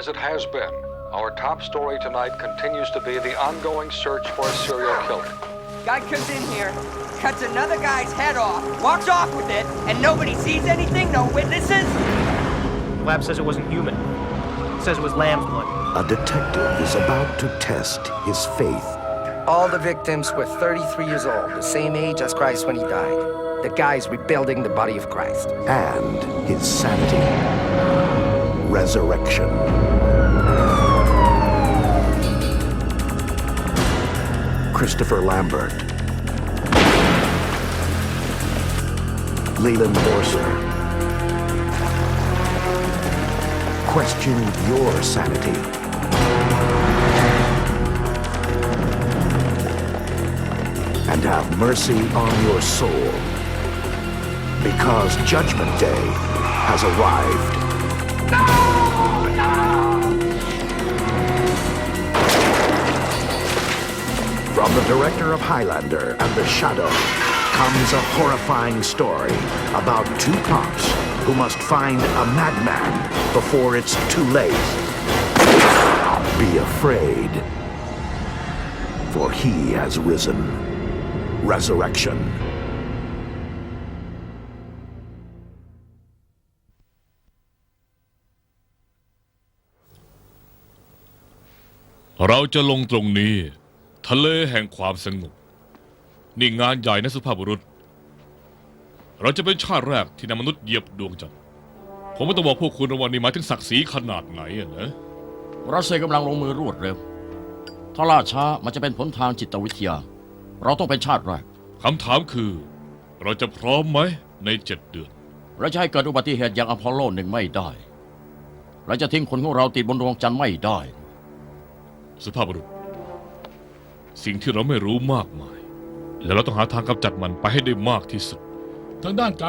As it has been, our top story tonight continues to be the ongoing search for a serial killer. Guy comes in here, cuts another guy's head off, walks off with it, and nobody sees anything, no witnesses? Lab says it wasn't human. It says it was lamb's blood. A detective is about to test his faith. All the victims were 33 years old, the same age as Christ when he died. The guy's rebuilding the body of Christ. and his sanity. Resurrection. Christopher Lambert. Leland Orser. Question your sanity. And have mercy on your soul. Because Judgment Day has arrived. From the director of Highlander and The Shadow comes a horrifying story about two cops who must find a madman before it's too late. Be afraid, for he has risen. Resurrection. เราจะลงตรงนี้ ทะเลแห่งความสงบนี่งานใหญ่นะสุภาพบุรุษ เราจะเป็นชาติแรกที่นำมนุษย์เหยียบดวงจันทร์ผมไม่ต้องบอกพวกคุณนะวันนี้หมายถึงศักดิ์ศรีขนาดไหนอะนะรัสเซียกำลังลงมือรวดเร็ว ถ้าล่าช้ามันจะเป็นผลทางจิตวิทยา เราต้องเป็นชาติแรกคำถามคือ เราจะพร้อมไหมในเจ็ดเดือนเราจะให้เกิดอุบัติเหตุอย่างอพอลโลหนึ่งไม่ได้ เราจะทิ้งคนของเราติดบนดวงจันทร์ไม่ได้ สุภาพบุรุษ สิ่งที่เราไม่รู้มากมาย และเราต้องหาทางกำจัดมันไปให้ได้มากที่สุด ทางด้านการ